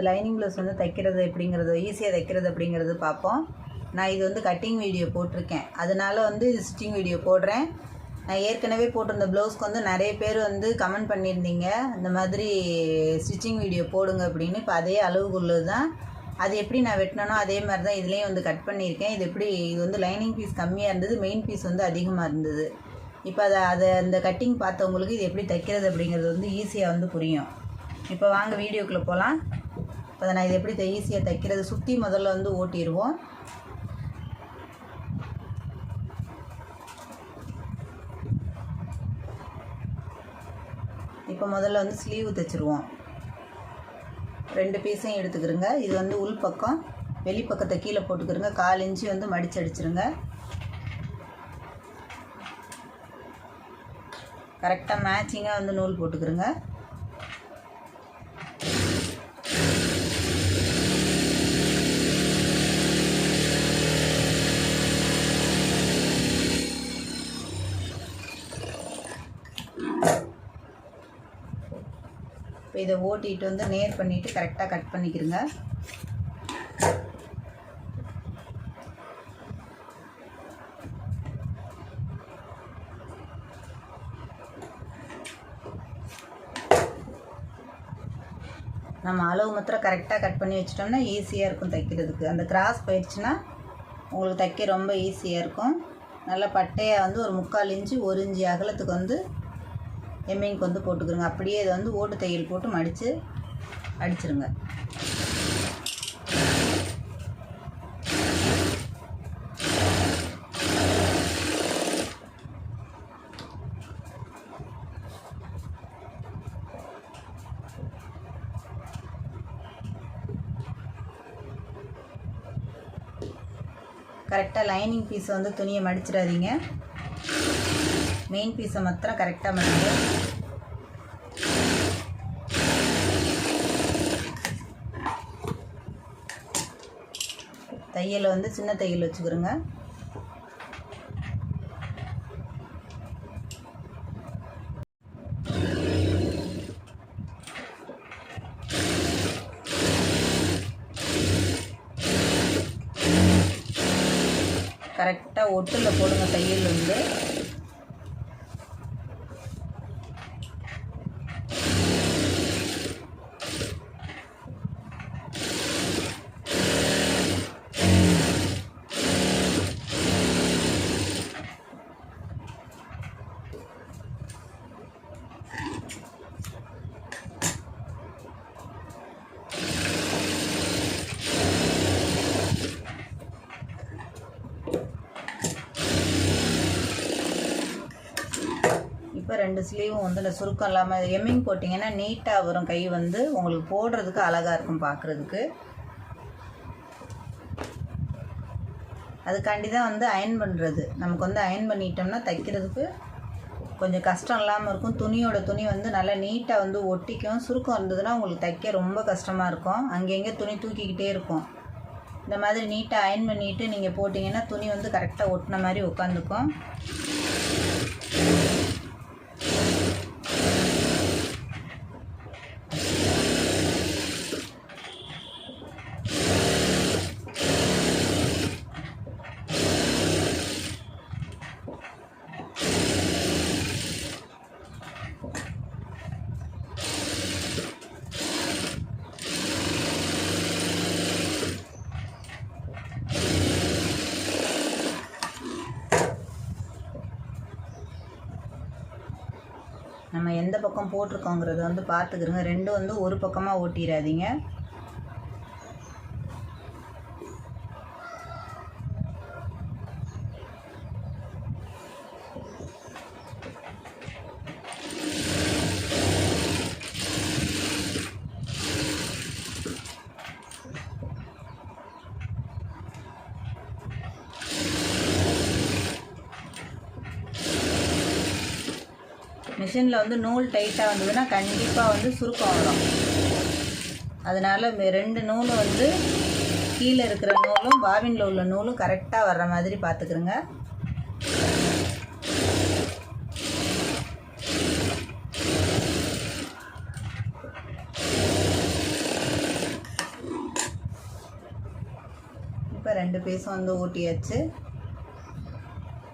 வந்து lining blouse வந்து தைக்கிறது எப்படிங்கிறது ஈஸியாக தைக்கிறது அப்படிங்கிறது பார்ப்போம். நான் இது வந்து கட்டிங் வீடியோ போட்டிருக்கேன். அதனால வந்து இது ஸ்டிச்சிங் வீடியோ போடுறேன். நான் ஏற்கனவே போட்டிருந்த ப்ளவுஸ்க்கு வந்து நிறைய பேர் வந்து கமெண்ட் பண்ணியிருந்தீங்க. இந்த மாதிரி ஸ்டிச்சிங் வீடியோ போடுங்க அப்படின்னு. இப்போ அதே அளவுக்குள்ளது தான் அது எப்படி நான் வெட்டினனோ அதே மாதிரி தான் இதுலேயும் வந்து கட் பண்ணியிருக்கேன். இது எப்படி இது வந்து லைனிங் பீஸ் கம்மியாக இருந்தது மெயின் பீஸ் வந்து அதிகமாக இருந்தது. இப்போ அதை அதை அந்த கட்டிங் பார்த்தவங்களுக்கு இது எப்படி தைக்கிறது அப்படிங்கிறது வந்து ஈஸியாக வந்து புரியும். இப்போ வாங்க வீடியோக்குள்ளே போகலாம் இப்போ நான் இது எப்படி ஈஸியாக தைக்கிறது? சுற்றி முதல்ல வந்து ஓட்டிடுவோம். இப்போ முதல்ல வந்து ஸ்லீவ் தைச்சிருவோம். ரெண்டு பீஸையும் எடுத்துக்கிறோங்க இது வந்து உள் பக்கம். வெளிப்பக்கத்தை கீழே போட்டுக்கிறோங்க கால் இன்ச்சு வந்து மடிச்சு அடிச்சிருங்க. கரெக்டாக மேட்சிங்காக வந்து நூல் போட்டுக்கிறோங்க இதை ஓட்டிட்டு வந்து நேர் பண்ணிவிட்டு கரெக்டாக கட் பண்ணிக்கிறங்க நம்ம அளவு மாத்திரம் கரெக்டாக கட் பண்ணி வச்சிட்டோம்னா ஈஸியாக இருக்கும் தைக்கிறதுக்கு. அந்த கிராஸ் போயிடுச்சுன்னா உங்களுக்கு தைக்க ரொம்ப ஈஸியாக இருக்கும். நல்லா பட்டையாக வந்து ஒரு முக்கால் இன்ச்சு ஒரு இன்ச்சு அகலத்துக்கு வந்து எம்மிங்க்கு வந்து போட்டுக்கிறோங்க அப்படியே இதை வந்து ஓட்டு தையல் போட்டு மடித்து அடிச்சிருங்க. கரெக்டாக லைனிங் பீஸை வந்து துணியை மடிச்சிடாதீங்க. மெயின் பீஸை மாத்திரம் கரெக்டாக மடிங்க தையல் வந்து சின்ன தையல் வச்சுக்கிறோங்க. கரெக்டாக ஒட்டில் போடுங்க தையல் வந்து. இப்போ ரெண்டு ஸ்லீவும் வந்து இந்த சுருக்கம் இல்லாமல் எம்மிங் போட்டிங்கன்னா நீட்டாக வரும். கை வந்து உங்களுக்கு போடுறதுக்கு அழகாக இருக்கும் பார்க்குறதுக்கு அதுக்காண்டி தான் வந்து அயன் பண்ணுறது நமக்கு வந்து அயன் பண்ணிட்டோம்னா தைக்கிறதுக்கு கொஞ்சம் கஷ்டம் இல்லாமல் இருக்கும். துணியோட துணி வந்து நல்லா நீட்டாக வந்து ஒட்டிக்கும். சுருக்கம் இருந்ததுன்னா உங்களுக்கு தைக்க ரொம்ப கஷ்டமாக இருக்கும். அங்கங்கே துணி தூக்கிக்கிட்டே இருக்கும். இந்த மாதிரி நீட்டாக அயன் பண்ணிவிட்டு நீங்கள் போட்டிங்கன்னா துணி வந்து கரெக்டாக ஒட்டின மாதிரி உட்காந்துக்கும் நம்ம எந்த பக்கம் போட்டிருக்கோங்கிறத வந்து பார்த்துக்கிறோங்க ரெண்டும் வந்து ஒரு பக்கமாக ஓட்டிடாதீங்க மிஷினில் வந்து நூல் டைட்டாக வந்ததுன்னா கண்டிப்பாக வந்து சுருக்கம் வரும். அதனால் ரெண்டு நூலும் வந்து கீழே இருக்கிற நூலும் பாவினில் உள்ள நூலும் கரெக்டாக வர்ற மாதிரி பார்த்துக்குறோங்க இப்போ ரெண்டு பீஸும் வந்து ஊட்டியாச்சு.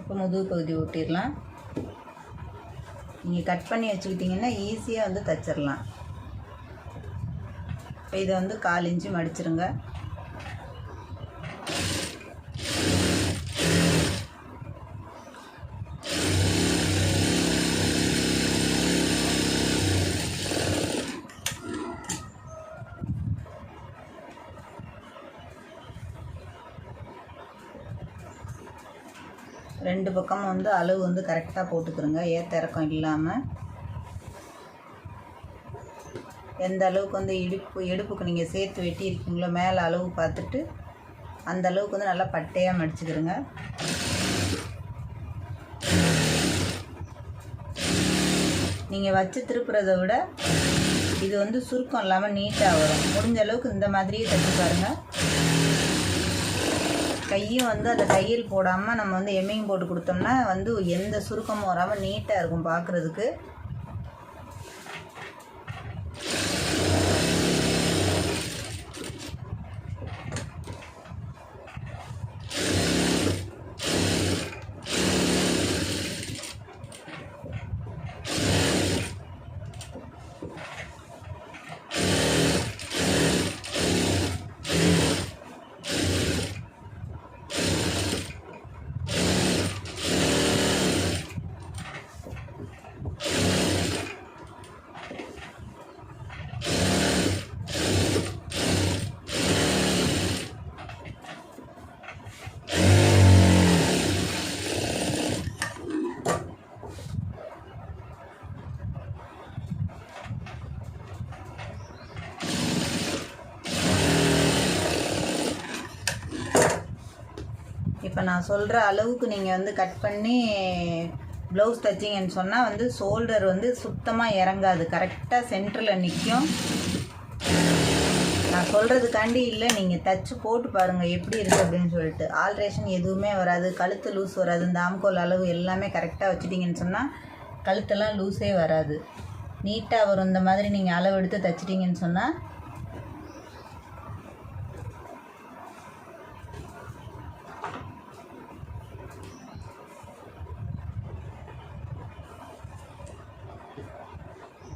இப்போ முதுகு பகுதி ஊட்டிடலாம். நீங்கள் கட் பண்ணி வச்சுக்கிட்டிங்கன்னா ஈஸியாக வந்து தச்சிடலாம் இப்போ இதை வந்து கால் இன்ச்சு மடிச்சிருங்க. ரெண்டு பக்கமும் வந்து அளவு வந்து கரெக்டாக போட்டுக்கிறோங்க. ஏற்ற இறக்கம் இல்லாமல் எந்த அளவுக்கு வந்து இடுப்பு இடுப்புக்கு நீங்கள் சேர்த்து வெட்டி இருக்கீங்களோ மேலே அளவு பார்த்துட்டு அந்த அளவுக்கு வந்து நல்லா பட்டையாக மடிச்சுக்கிறோங்க. நீங்கள் வச்சு திருப்புறதை விட இது வந்து சுருக்கம் இல்லாமல் நீட்டாக வரும். முடிஞ்ச அளவுக்கு இந்த மாதிரியே தச்சு பாருங்கள் கையும் வந்து அந்த தையல் போடாமல் நம்ம வந்து எம்மிங் போட்டு கொடுத்தோம்னா வந்து எந்த சுருக்கமும் வராமல் நீட்டாக இருக்கும் பார்க்குறதுக்கு இப்போ நான் சொல்கிற அளவுக்கு நீங்கள் வந்து கட் பண்ணி ப்ளவுஸ் தைச்சிங்கன்னு சொன்னால் வந்து ஷோல்டர் வந்து சுத்தமாக இறங்காது. கரெக்டாக சென்டரில் நிற்கும் நான் சொல்கிறதுக்காண்டி இல்லை நீங்கள் தச்சு போட்டு பாருங்கள் எப்படி இருக்குது அப்படின்னு சொல்லிட்டு. ஆல்ட்ரேஷன் எதுவுமே வராது. கழுத்து லூஸ் வராது. இந்த ஆம்கோல் அளவு எல்லாமே கரெக்டாக வச்சுட்டிங்கன்னு சொன்னால் கழுத்தெல்லாம் லூஸே வராது. நீட்டாக வரும். இந்த மாதிரி நீங்கள் அளவு எடுத்து தைச்சிட்டிங்கன்னு சொன்னால்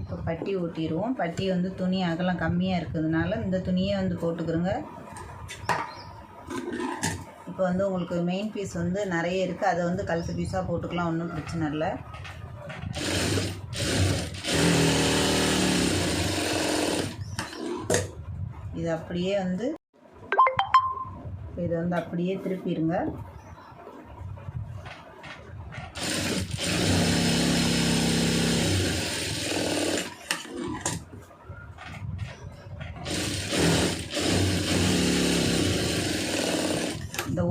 இப்போ பட்டி ஊட்டிடுவோம் பட்டி வந்து துணி அகலம் கம்மியாக இருக்கிறதுனால இந்த துணியே வந்து போட்டுக்கிறோங்க. இப்போ வந்து உங்களுக்கு மெயின் பீஸ் வந்து நிறைய இருக்குது அதை வந்து கழுத்து பீஸாக போட்டுக்கலாம். ஒன்றும் பிரச்சனை இல்லை. இது அப்படியே வந்து இதை வந்து அப்படியே திருப்பிடுங்க.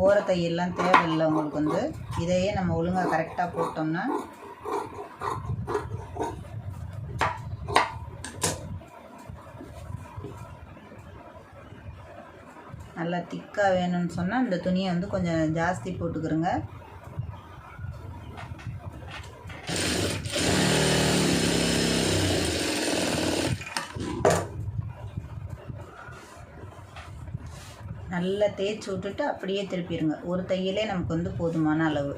ஓரத்தையெல்லாம் தேவையில்லை உங்களுக்கு வந்து. இதையே நம்ம ஒழுங்காக கரெக்டாக போட்டோம்னா நல்லா திக்காக வேணும்னு சொன்னால் இந்த துணியை வந்து கொஞ்சம் ஜாஸ்தி போட்டுக்கிறோங்க. நல்லா தேய்ச்சி விட்டுட்டு அப்படியே திருப்பிடுங்க. ஒரு தையலே நமக்கு வந்து போதுமான அளவு.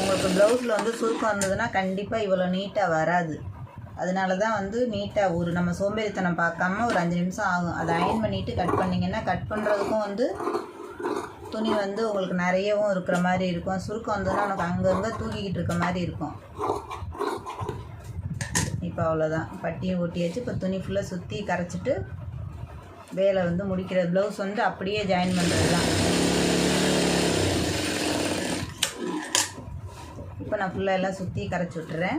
உங்களுக்கு ப்ளவுஸில் வந்து சுருக்கம் வந்ததுன்னா கண்டிப்பாக இவ்வளோ நீட்டாக வராது. அதனால தான் வந்து நீட்டாக ஒரு நம்ம சோம்பேறித்தனம் பார்க்காம ஒரு அஞ்சு நிமிஷம் ஆகும். அதை அயன் பண்ணிவிட்டு கட் பண்ணிங்கன்னா கட் பண்ணுறதுக்கும் வந்து துணி வந்து உங்களுக்கு நிறையவும் இருக்கிற மாதிரி இருக்கும். சுருக்கம் வந்ததுன்னா உனக்கு அங்கங்கே தூக்கிக்கிட்டு இருக்க மாதிரி இருக்கும். இப்போ அவ்வளோதான் பட்டியும் ஒட்டியாச்சு இப்போ துணி ஃபுல்லாக சுற்றி கரைச்சிட்டு வேலை வந்து முடிக்கிற ப்ளவுஸ் வந்து அப்படியே ஜாயின் பண்ணுறது தான் இப்போ நான் ஃபுல்லாக எல்லாம் சுற்றி கரைச்சி விட்டுறேன்.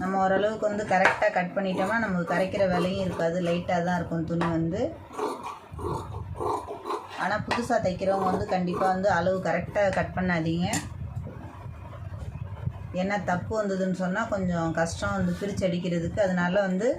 நம்ம ஓரளவுக்கு வந்து கரெக்டாக கட் பண்ணிட்டோம்னா நமக்கு கரைக்கிற வேலையும் இருக்காது. லைட்டாக தான் இருக்கும் துணி வந்து. ஆனால் புதுசாக தைக்கிறவங்க வந்து கண்டிப்பாக வந்து அளவு கரெக்டாக கட் பண்ணாதீங்க. ஏன்னா தப்பு வந்ததுன்னு சொன்னால் கொஞ்சம் கஷ்டம் வந்து பிரித்து அடிக்கிறதுக்கு. அதனால வந்து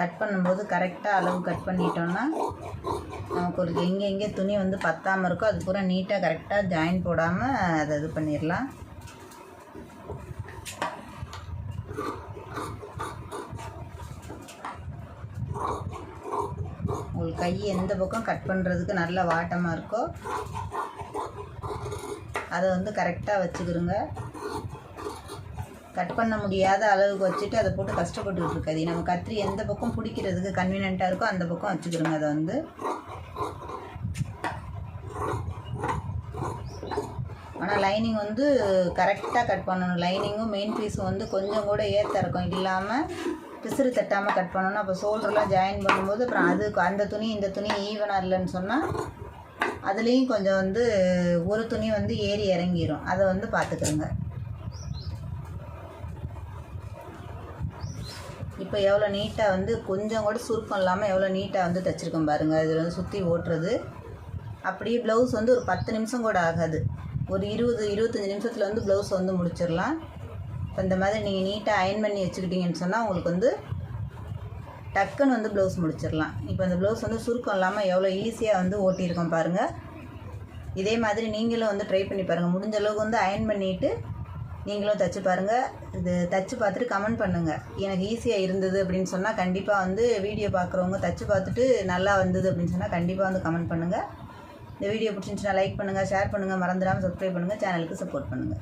கட் பண்ணும்போது கரெக்டாக அளவு கட் பண்ணிட்டோன்னா நமக்கு ஒரு எங்கே துணி வந்து பத்தாமல் இருக்கோ அது பூரா நீட்டாக கரெக்டாக ஜாயின் போடாமல் அதை இது பண்ணிடலாம். உங்களுக்கு கை எந்த பக்கம் கட் பண்ணுறதுக்கு நல்ல வாட்டமாக இருக்கோ அதை வந்து கரெக்டாக வச்சுக்கிருங்க. கட் பண்ண முடியாத அளவுக்கு வச்சுட்டு அதை போட்டு கஷ்டப்பட்டுக்கிட்டு இருக்காது நம்ம கத்திரி எந்த பக்கம் பிடிக்கிறதுக்கு கன்வீனியண்ட்டாக இருக்கோ அந்த பக்கம் வச்சுக்கிறோங்க. அதை வந்து ஆனால் லைனிங் வந்து கரெக்டாக கட் பண்ணணும். லைனிங்கும் மெயின் பீஸும் வந்து கொஞ்சம் கூட ஏற்ற இருக்கும் இல்லாமல் பிசிறு தட்டாமல் கட் பண்ணணும் அப்போ ஷோல்டர்லாம் ஜாயின் பண்ணும்போது அப்புறம் அது அந்த துணி இந்த துணி ஈவனாக இல்லைன்னு சொன்னால் அதுலேயும் கொஞ்சம் வந்து ஒரு துணி வந்து ஏறி இறங்கிடும் அதை வந்து பார்த்துக்கோங்க. இப்போ எவ்வளோ நீட்டாக வந்து கொஞ்சம் கூட சுருக்கம் இல்லாமல் எவ்வளோ நீட்டாக வந்து தைச்சிருக்கோம் பாருங்கள் இதில் வந்து சுற்றி ஓட்டுறது. அப்படியே ப்ளவுஸ் வந்து ஒரு பத்து நிமிஷம் கூட ஆகாது. ஒரு இருபது இருபத்தஞ்சி நிமிஷத்தில் வந்து ப்ளவுஸ் வந்து முடிச்சிடலாம். இப்போ இந்த மாதிரி நீங்கள் நீட்டாக அயன் பண்ணி வச்சுக்கிட்டீங்கன்னு சொன்னால் உங்களுக்கு வந்து டக்குன்னு வந்து ப்ளவுஸ் முடிச்சிடலாம். இப்போ அந்த ப்ளவுஸ் வந்து சுருக்கம் இல்லாமல் எவ்வளோ ஈஸியாக வந்து ஓட்டியிருக்கோம் பாருங்கள் இதே மாதிரி நீங்களும் வந்து ட்ரை பண்ணி பாருங்கள் முடிஞ்ச அளவுக்கு வந்து அயன் பண்ணிவிட்டு நீங்களும் தைச்சு பாருங்கள் இது தைச்சு பார்த்துட்டு கமெண்ட் பண்ணுங்கள் எனக்கு ஈஸியாக இருந்தது அப்படின்னு சொன்னால் கண்டிப்பாக வந்து வீடியோ பார்க்குறவங்க தைச்சு பார்த்துட்டு நல்லா வந்தது அப்படின்னு சொன்னால் கண்டிப்பாக வந்து கமெண்ட் பண்ணுங்கள் இந்த வீடியோ பிடிச்சிருந்துச்சுன்னா லைக் பண்ணுங்கள் ஷேர் பண்ணுங்கள் மறந்துடாமல் சப்ஸ்கிரைப் பண்ணுங்கள் சேனலுக்கு சப்போர்ட் பண்ணுங்கள்